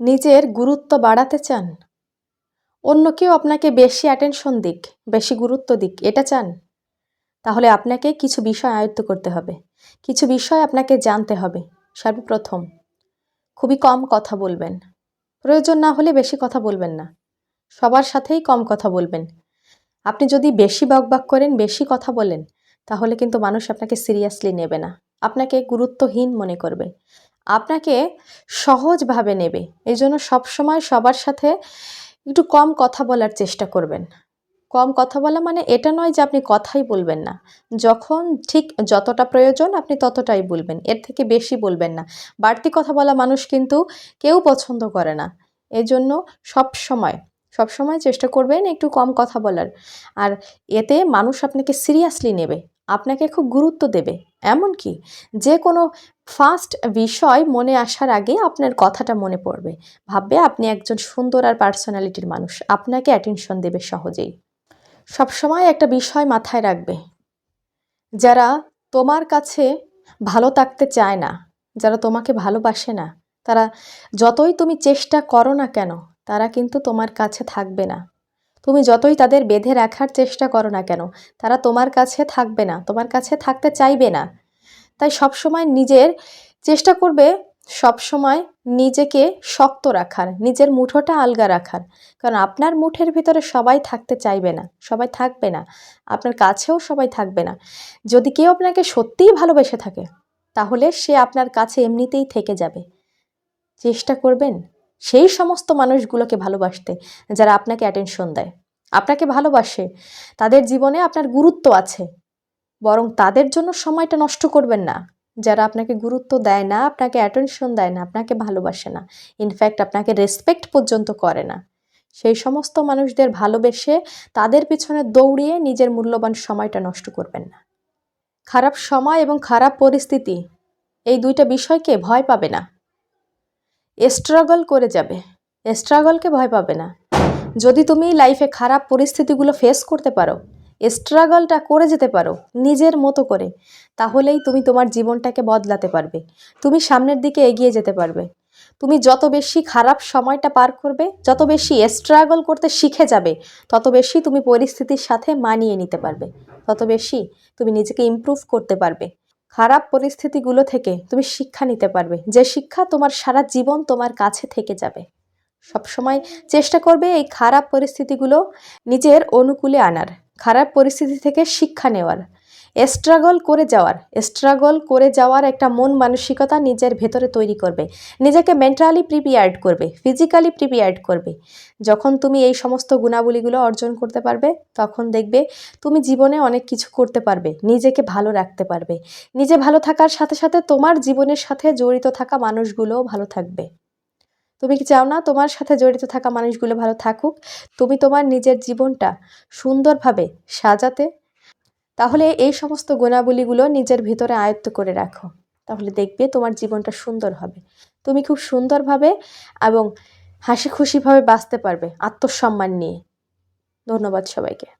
নিজের গুরুত্ব বাড়াতে চান? অন্য কেউ আপনাকে বেশি অ্যাটেনশন দিক, বেশি গুরুত্ব দিক, এটা চান? তাহলে আপনাকে কিছু বিষয় আয়ত্ত করতে হবে। কিছু বিষয় আপনাকে জানতে হবে, সর্বপ্রথম। খুবই কম কথা বলবেন। প্রয়োজন না হলে বেশি কথা বলবেন না। সবার সাথেই কম কথা বলবেন। আপনি যদি বেশি বকবক করেন, বেশি কথা বলেন, তাহলে কিন্তু মানুষ আপনাকে সিরিয়াসলি নেবে না। আপনাকে গুরুত্বহীন মনে করবে। আপনাকে সহজভাবে নেবে। এই জন্য সবসময় সবার সাথে একটু কম কথা বলার চেষ্টা করবেন। কম কথা বলা মানে এটা নয় যে আপনি কথাই বলবেন না। যখন ঠিক যতটা প্রয়োজন আপনি ততটাই বলবেন। এর থেকে বেশি বলবেন না। বাড়তি কথা বলা মানুষ কিন্তু কেউ পছন্দ করে না। এই জন্য সব সময় সব সময় চেষ্টা করবেন একটু কম কথা বলার। আর এতে মানুষ আপনাকে সিরিয়াসলি নেবে। আপনাকে খুব গুরুত্ব দেবে। এমনকি যে কোনো ফার্স্ট বিষয় মনে আসার আগে আপনার কথাটা মনে পড়বে। ভাববে আপনি একজন সুন্দর আর পার্সোনালিটির মানুষ। আপনাকে অ্যাটেনশন দেবে সহজেই। সবসময় একটা বিষয় মাথায় রাখবে। যারা তোমার কাছে ভালো থাকতে চায় না, যারা তোমাকে ভালোবাসে না, তারা যতই তুমি চেষ্টা করো না কেন, তারা কিন্তু তোমার কাছে থাকবে না। তুমি যতই তাদের বেঁধে রাখার চেষ্টা করো না কেন, তারা তোমার কাছে থাকবে না, তোমার কাছে থাকতে চাইবে না। তাই সবসময় নিজের চেষ্টা করবে সবসময় নিজেকে শক্ত রাখার, নিজের মুঠোটা আলগা রাখার। কারণ আপনার মুঠের ভিতরে সবাই থাকতে চাইবে না, সবাই থাকবে না, আপনার কাছেও সবাই থাকবে না। যদি কেউ আপনাকে সত্যিই ভালোবেসে থাকে, তাহলে সে আপনার কাছে এমনিতেই থেকে যাবে। চেষ্টা করবেন সেই সমস্ত মানুষগুলোকে ভালোবাসতে, যারা আপনাকে অ্যাটেনশন দেয়। আপনাকে ভালোবাসে। তাদের জীবনে আপনার গুরুত্ব আছে। বরং তাদের জন্য সময়টা নষ্ট করবেন না। যারা আপনাকে গুরুত্ব দেয় না, আপনাকে অ্যাটেনশন দেয় না, আপনাকে ভালোবাসে না। ইনফ্যাক্ট আপনাকে রেসপেক্ট পর্যন্ত করে না। সেই সমস্ত মানুষদের ভালোবেসে তাদের পিছনে দৌড়িয়ে নিজের মূল্যবান সময়টা নষ্ট করবেন না। খারাপ সময় এবং খারাপ পরিস্থিতি, এই দুইটা বিষয়কে ভয় পাবে না। স্ট্রাগল করে যাবে। স্ট্রাগলকে ভয় পাবে না। যদি তুমি লাইফে খারাপ পরিস্থিতিগুলো ফেস করতে পারো স্ট্রাগলটা করে যেতে পারো, নিজের মতো করে, তাহলেই তুমি তোমার জীবনটাকে বদলাতে পারবে। তুমি সামনের দিকে এগিয়ে যেতে পারবে। তুমি যত বেশি খারাপ সময়টা পার করবে, যত বেশি স্ট্রাগল করতে শিখে যাবে, তত বেশি তুমি পরিস্থিতির সাথে মানিয়ে নিতে পারবে। তত বেশি তুমি নিজেকে ইমপ্রুভ করতে পারবে। খারাপ পরিস্থিতিগুলো থেকে তুমি শিক্ষা নিতে পারবে। যে শিক্ষা তোমার সারা জীবন তোমার কাছে থেকে যাবে। সবসময় চেষ্টা করবে এই খারাপ পরিস্থিতিগুলো নিজের অনুকূলে আনার। খারাপ পরিস্থিতি থেকে শিক্ষা নেওয়ার। স্ট্রাগল করে যাওয়ার, স্ট্রাগল করে যাওয়ার একটা মন মানসিকতা নিজের ভেতরে তৈরি করবে। নিজেকে মেন্টালি প্রিপেয়ার্ড করবে ফিজিক্যালি প্রিপেয়ার্ড করবে। যখন তুমি এই সমস্ত গুণাবলীগুলো অর্জন করতে পারবে, তখন দেখবে তুমি জীবনে অনেক কিছু করতে পারবে, নিজেকে ভালো রাখতে পারবে। নিজে ভালো থাকার সাথে সাথে তোমার জীবনের সাথে জড়িত থাকা মানুষগুলোও ভালো থাকবে। তুমি কি চাও না তোমার সাথে জড়িত থাকা মানুষগুলো ভালো থাকুক? তুমি তোমার নিজের জীবনটা সুন্দরভাবে সাজাতে তাহলে এই সমস্ত গুণাবলীগুলো নিজের ভিতরে আয়ত্ত করে রাখো। তাহলে দেখবে তোমার জীবনটা সুন্দর হবে। তুমি খুব সুন্দরভাবে এবং হাসি খুশিভাবে বাঁচতে পারবে আত্মসম্মান নিয়ে। ধন্যবাদ সবাইকে।